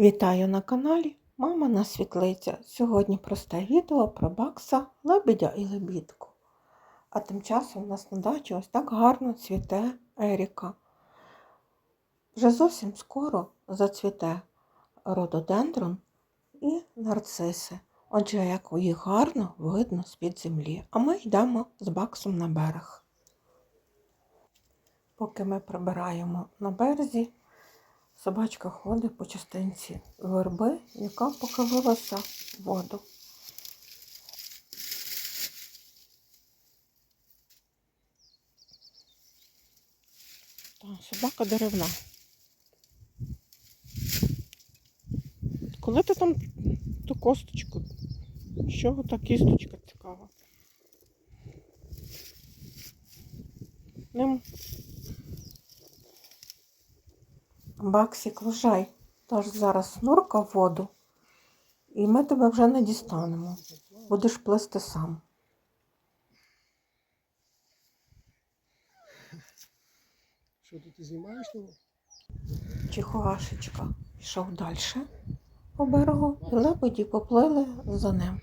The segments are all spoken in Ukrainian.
Вітаю на каналі Мамина Світлиця. Сьогодні просте відео про бакса, лебедя і лебідку. А тим часом у нас на дачі ось так гарно цвіте Еріка. Вже зовсім скоро зацвіте рододендрон і нарциси. Отже, як їх гарно видно з-під землі. А ми йдемо з баксом на берег. Поки ми прибираємо на березі, Собачка ходить по частинці верби, яка похилилася в воду. Собака деревна. Коли ти там ту косточку? З чого та кісточка цікава? Ним Баксік, лежай. Тож зараз нурка в воду, і ми тебе вже не дістанемо. Будеш плисти сам. Що ти, ти знімаєш того? Чихуашечка пішов далі по берегу, і лебеді поплили за ним.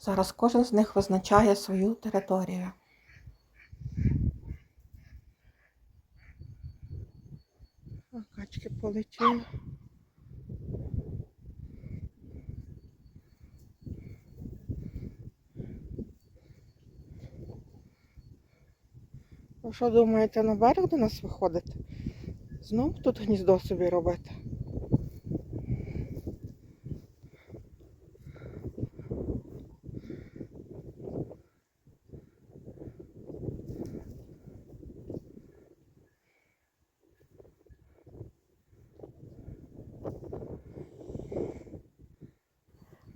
Зараз кожен з них визначає свою територію. А качки полетіли. Ви що думаєте, на берег до нас виходити? Знов тут гніздо собі робити?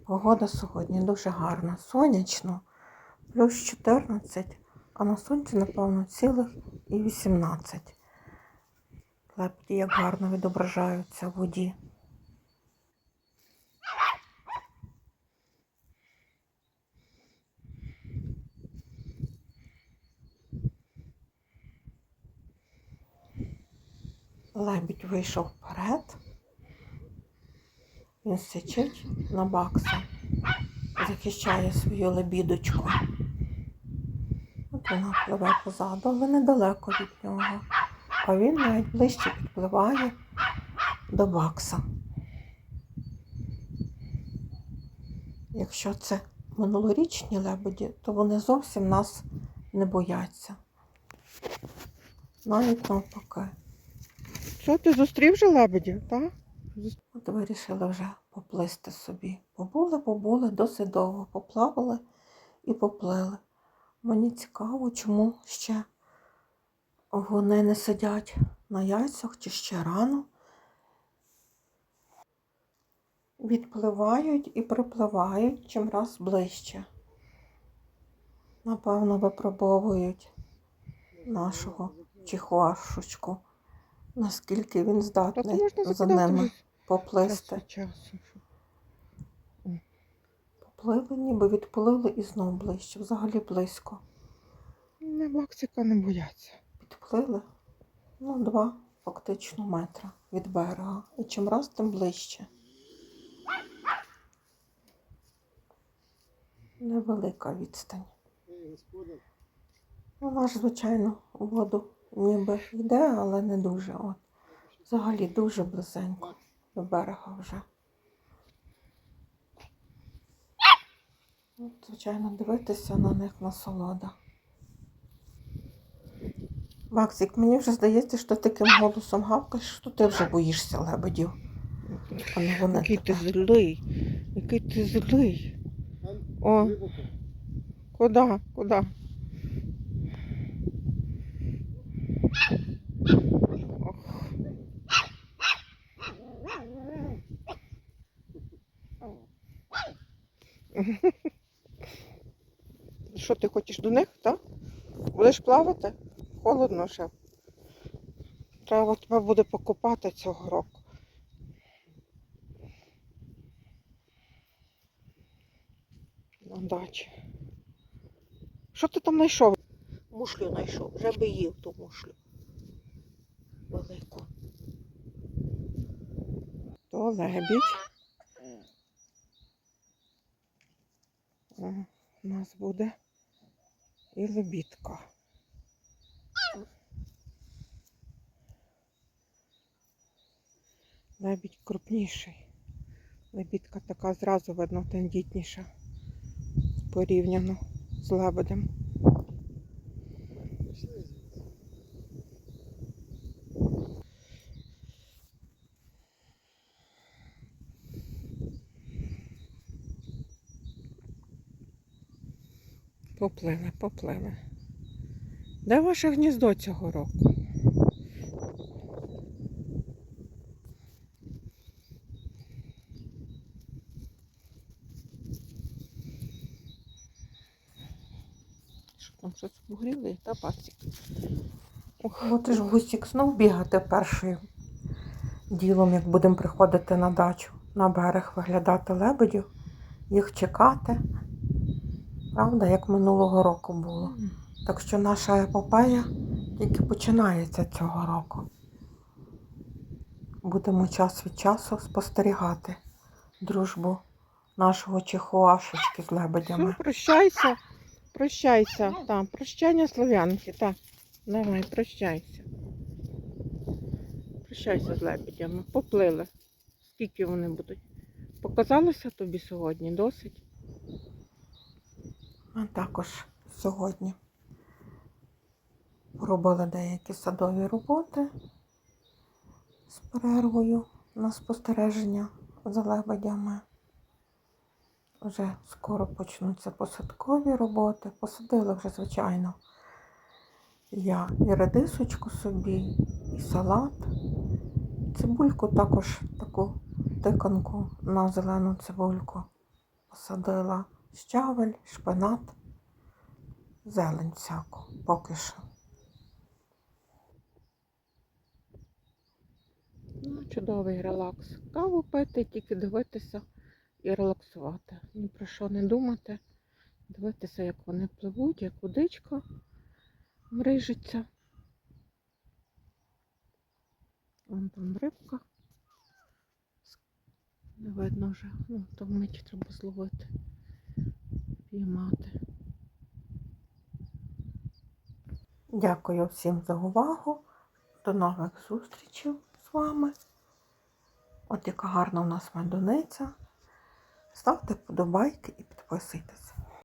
Погода сьогодні дуже гарна, сонячно, плюс 14, а на сонці, напевно, цілих і 18. Лебеді як гарно відображаються в воді. Лебідь вийшов вперед. Він сичить на бакса, захищає свою лебідочку. От вона пливе позаду, але недалеко від нього. А він навіть ближче підпливає до бакса. Якщо це минулорічні лебеді, то вони зовсім нас не бояться. Навіть навпаки. Що ти зустрів вже лебедів, так? От вирішили вже поплисти собі. Побули, побули, досить довго поплавали і поплили. Мені цікаво, чому ще вони не сидять на яйцях чи ще рано. Відпливають і припливають чим раз ближче. Напевно, випробовують нашого чихуашечку, наскільки він здатний за ними поплисти. Поплили, ніби відплили і знов ближче, взагалі близько. Не баксика не бояться. Підплили ну, два фактично метра від берега. І чим раз, тим ближче. Невелика відстань. Вона ж, звичайно, у воду ніби йде, але не дуже. От. Взагалі дуже близенько до берега вже. От, звичайно, дивитися на них насолода. Максик, мені вже здається, що ти таким голосом гавкаєш, що ти вже боїшся лебедів. А не вони Який ти злий, який ти злий. О, куди, куди? Що ти хочеш до них, так? Будеш плавати? Холодно ще. Треба тебе буде покупати цього року. На дачі. Що ти там знайшов? Мушлю знайшов, вже би їв ту мушлю. Велику. То лебідь. О, у нас буде і лебідка. Лебідь крупніший. Лебідка така зразу видно тендітніша порівняно з лебедем. Поплили, поплили. Де ваше гніздо цього року? Що там щось обгоріли? Та пасік. Ж гусік знов бігати першим ділом, як будемо приходити на дачу, на берег виглядати лебедів, їх чекати. Правда, як минулого року було. Так що наша епопея тільки починається цього року. Будемо час від часу спостерігати дружбу нашого чихуашечки з лебедями. Все, прощайся. Прощайся. Там, прощання слов'янки. Так. Давай, прощайся. Прощайся з лебедями. Поплили. Скільки вони будуть? Показалося тобі сьогодні? Досить? Ми також сьогодні робили деякі садові роботи з перервою на спостереження за лебедями. Вже скоро почнуться посадкові роботи. Посадили вже, звичайно, я і редисочку собі, і салат. Цибульку також таку тиканку на зелену цибульку посадила щавель, шпинат, зелень всяку поки що. Ну, чудовий релакс. Каву пити, тільки дивитися і релаксувати. Ні про що не думати. Дивитися, як вони пливуть, як водичка мрижиться. Вон там рибка. Не видно вже. Ну, то мить треба зловити. Піймати. Дякую всім за увагу. До нових зустрічей з вами. От яка гарна у нас медуниця. Ставте вподобайки і підписуйтесь.